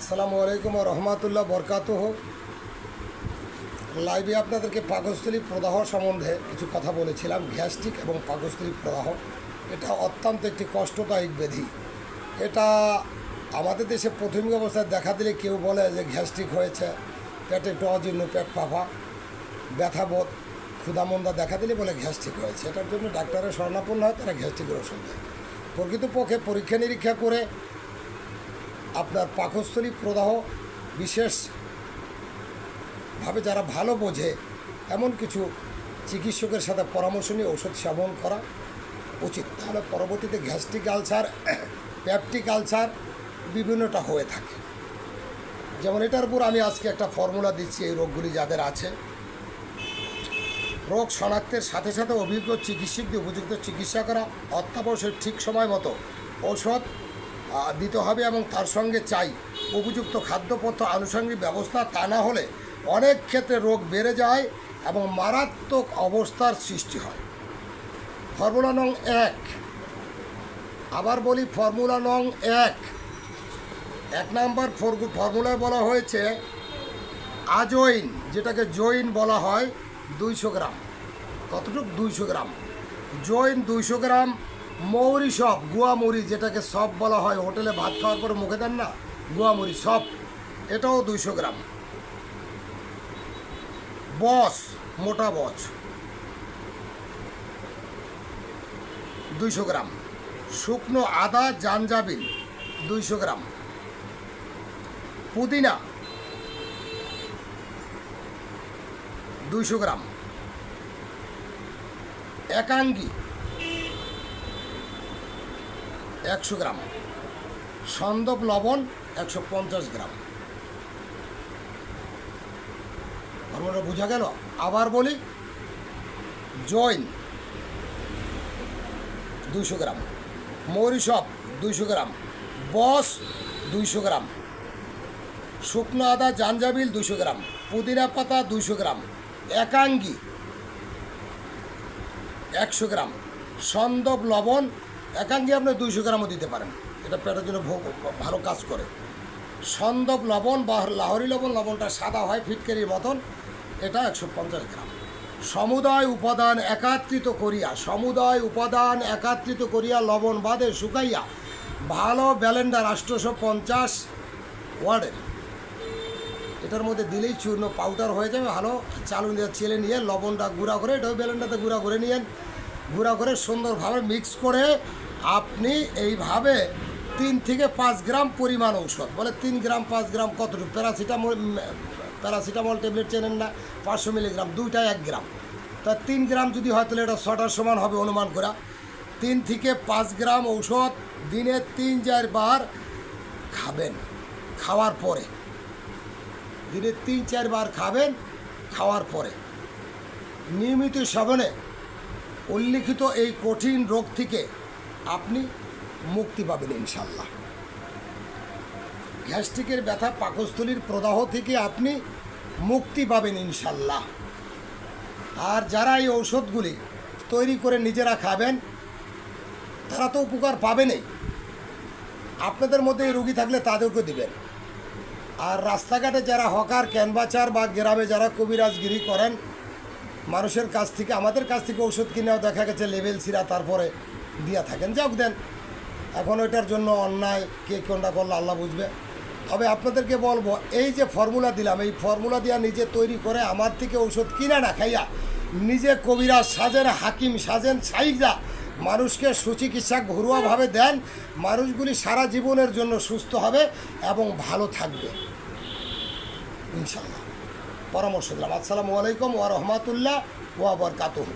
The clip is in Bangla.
আসসালামু আলাইকুম রহমাতুল্লাহ বরকাত লাইভে আপনাদেরকে পাকস্থলী প্রদাহ সম্বন্ধে কিছু কথা বলেছিলাম, গ্যাস্ট্রিক এবং পাকস্থলী প্রদাহ। এটা অত্যন্ত একটি কষ্টদায়ক ব্যাধি। এটা আমাদের দেশে প্রাথমিক অবস্থায় দেখা দিলে কেউ বলে যে গ্যাস্ট্রিক হয়েছে, পেটে একটু অজীর্ণ পেট পাফা ব্যথাবোধ ক্ষুধামন্দা দেখা দিলে বলে গ্যাস্ট্রিক হয়েছে। এটার জন্য ডাক্তারের শরণাপন্ন হয়, তারা গ্যাস্ট্রিকের ওষুধ দেয়। প্রকৃতপক্ষে পরীক্ষা নিরীক্ষা করে আপনার পাকস্থলী প্রদাহ বিশেষভাবে যারা ভালো বোঝে, এমন কিছু চিকিৎসকের সাথে পরামর্শ নিয়ে ওষুধ সেবন করা উচিত। তাহলে পরবর্তীতে গ্যাস্ট্রিক আলসার, প্যাপটিক আলসার বিভিন্নটা হয়ে থাকে। যেমন এটার উপর আমি আজকে একটা ফর্মুলা দিচ্ছি, এই রোগগুলি যাদের আছে। রোগ শনাক্তের সাথে সাথে অভিজ্ঞ চিকিৎসক দিয়ে উপযুক্ত চিকিৎসা করা অত্যাবশ্যক ঠিক সময় মতো ঔষধ দিতে হবে এবং তার সঙ্গে চাই। উপযুক্ত খাদ্যপথ্য আনুষঙ্গিক ব্যবস্থা তা না হলে অনেক ক্ষেত্রে রোগ বেড়ে যায় এবং মারাত্মক অবস্থার সৃষ্টি হয়। ফর্মুলা নং এক। আবার বলি ফর্মুলা নং এক। এক নাম্বার ফর্মু- ফর্মুলায় বলা হয়েছে, আজইন যেটাকে জৈন বলা হয়, দুইশো গ্রাম। কতটুক? দুইশো গ্রাম। জৈন দুইশো গ্রাম মৌরি সব গুয়ামুড়ি যেটাকে সব বলা হয়, হোটেলে ভাত খাওয়ার পরে মুখে দেন না গুয়ামুড়ি সব, এটাও দুইশো গ্রাম। বস, মোটা বচ দুইশো গ্রাম। শুকনো আদা জানজাবিন দুইশো গ্রাম। পুদিনা, দুইশো গ্রাম। একাঙ্গি একশো গ্রাম। সন্দব লবণ একশো পঞ্চাশ গ্রাম। ফর্মুলা বোঝা গেল? আবার বলি, জৈন দুইশো গ্রাম মৌরিসব দুইশো গ্রাম, বস দুইশো গ্রাম, শুকনো আদা জাঞ্জাবিল দুশো গ্রাম, পুদিনা পাতা দুশো গ্রাম, একাঙ্গি একশো গ্রাম সন্দব লবণ একাঙ্গি আপনি দুইশো গ্রামও দিতে পারেন। এটা পেটের জন্য ভালো কাজ করে। সন্দব লবণ বা লাহরি লবণ, লবণটা সাদা হয় ফিটকারির মতন, এটা একশো পঞ্চাশ গ্রাম। সমুদায় উপাদান একাত্রিত করিয়া, সমুদায় উপাদান একাত্রিত করিয়া লবণ বাদে শুকাইয়া, ভালো ব্যালেন্ডার আষ্টশো পঞ্চাশ ওয়ার্ডের। এটার মধ্যে দিলেই চূর্ণ পাউডার হয়ে যাবে, ভালো। চালু দিয়ে চেলে নিয়ে লবণটা গুঁড়া করে, এটাও বেলেনটাতে গুঁড়া করে নিয়েন। গুঁড়া করে সুন্দরভাবে মিক্স করে আপনি এইভাবে তিন থেকে পাঁচ গ্রাম পরিমাণ ঔষধ। বলে তিন গ্রাম, পাঁচ গ্রাম কতটুকু? প্যারাসিটামল প্যারাসিটামল ট্যাবলেট চেনেন না, পাঁচশো মিলিগ্রাম দুইটা এক গ্রাম। তা তিন গ্রাম যদি হয় তাহলে এটা ছটার সমান হবে অনুমান করা। তিন থেকে পাঁচ গ্রাম ঔষধ দিনে তিন চারবার খাবেন, খাওয়ার পরে। দিনে তিন চারবার খাবেন, খাওয়ার পরে। নিয়মিত সেবনে উল্লিখিত এই কঠিন রোগ থেকে আপনি মুক্তি পাবেন ইনশাল্লাহ গ্যাস্ট্রিকের ব্যথা পাকস্থলীর প্রদাহ থেকে আপনি মুক্তি পাবেন ইনশাল্লাহ আর যারা এই ঔষধগুলি তৈরি করে নিজেরা খাবেন, তারা তো উপকার পাবেনই। আপনাদের মধ্যে এই রুগী থাকলে তাদেরকে দিবেন। আর রাস্তাঘাটে যারা হকার, ক্যানভাচার বা গ্রামে যারা কবিরাজগিরি করেন মানুষের কাছ থেকে, আমাদের কাছ থেকে ওষুধ কিনেও দেখা গেছে লেভেল সিরা তারপরে দিয়া থাকেন। যাক দেন, এখন ওইটার জন্য অন্যায় কে কোনটা করলে আল্লাহ বুঝবে। তবে আপনাদেরকে বলব, এই যে ফর্মুলা দিলাম, এই ফর্মুলা দিয়া নিজে তৈরি করে আমার থেকে ওষুধ কিনে না খাইয়া নিজে কবিরা সাজেন, হাকিম সাজেন সাইজা মানুষকে সুচিকিৎসা ঘরোয়াভাবে দেন, মানুষগুলি সারা জীবনের জন্য সুস্থ হবে এবং ভালো থাকবে। ইনশাল্লাহ পরামর্শ দিলাম। আসসালামু আলাইকুম ওয়া রহমাতুল্লাহ ওয়া বরকাতুহু।